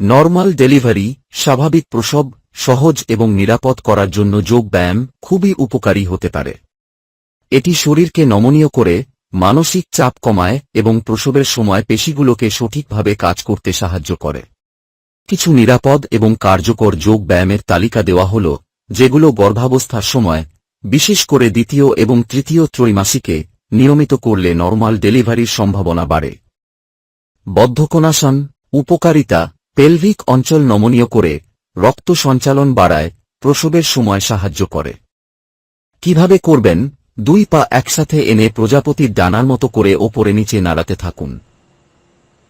Normal delivery, স্বাভাবিক প্রসব, সহজ এবং নিরাপদ করার জন্য যোগ ব্যায়াম খুবই উপকারী হতে পারে। এটি শরীরকে নমনীয় করে, মানসিক চাপ কমায় এবং প্রসবের সময় পেশিগুলোকে সঠিকভাবে কাজ করতে সাহায্য করে। কিছু নিরাপদ এবং কার্যকর যোগ ব্যায়ামের তালিকা দেওয়া হল, যেগুলো গর্ভাবস্থার সময়, বিশেষ করে দ্বিতীয় এবং তৃতীয় ত্রৈমাসিকে, নিয়মিত করলে নর্মাল ডেলিভারির সম্ভাবনা বাড়ে। বদ্ধকোনাসন উপকারিতা পেলভিক অঞ্চল নমনীয় করে রক্ত সঞ্চালন বাড়ায়, প্রসবের সময় সাহায্য করে। কীভাবে করবেন? দুই পা একসাথে এনে প্রজাপতির ডানার মতো করে ওপরে নিচে নাড়াতে থাকুন।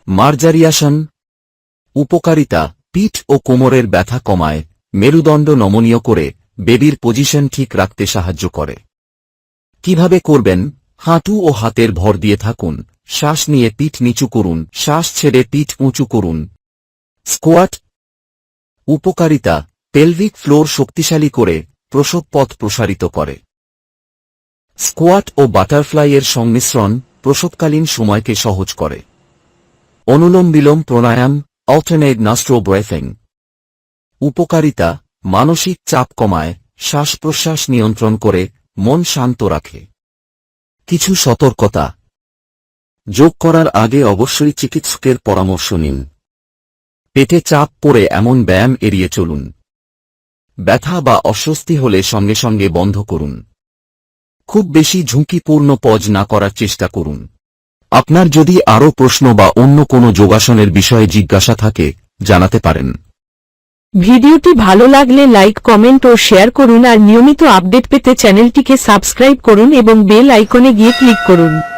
মার্জারিয়াসন। উপকারিতা, পিঠ ও কোমরের ব্যথা কমায়, মেরুদণ্ড নমনীয় করে বেবির পজিশন ঠিক রাখতে সাহায্য করে। কীভাবে করবেন? হাঁটু ও হাতের ভর দিয়ে থাকুন, শ্বাস নিয়ে পিঠ নিচু করুন, শ্বাস ছেড়ে পিঠ উঁচু করুন স্কোয়াট, উপকারিতা পেলভিক ফ্লোর শক্তিশালী করে প্রসব পথ প্রসারিত করে। স্কোয়াট ও বাটারফ্লাইয়ের সংমিশ্রণ প্রসবকালীন সময়কে সহজ করে। Anulom vilom pranayama alternate nostril breathing উপকারিতা, মানসিক চাপ কমায় শ্বাস প্রশ্বাস নিয়ন্ত্রণ করে, মন শান্ত রাখে। কিছু সতর্কতা। যোগ করার আগে অবশ্যই চিকিৎসকের পরামর্শ নিন। পেটে চাপ পড়ে এমন ব্যায়াম এড়িয়ে চলুন। ব্যথা বা অস্বস্তি হলে সঙ্গে সঙ্গে বন্ধ করুন। খুব বেশি ঝুঁকিপূর্ণ পজ না করার চেষ্টা করুন। আপনার যদি আরও প্রশ্ন বা অন্য কোনো যোগাসনের বিষয়ে জিজ্ঞাসা থাকে, জানাতে পারেন। ভিডিওটি ভালো লাগলে লাইক, কমেন্ট ও শেয়ার করুন আর নিয়মিত আপডেট পেতে চ্যানেলটিকে সাবস্ক্রাইব করুন এবং বেল আইকনে গিয়ে ক্লিক করুন।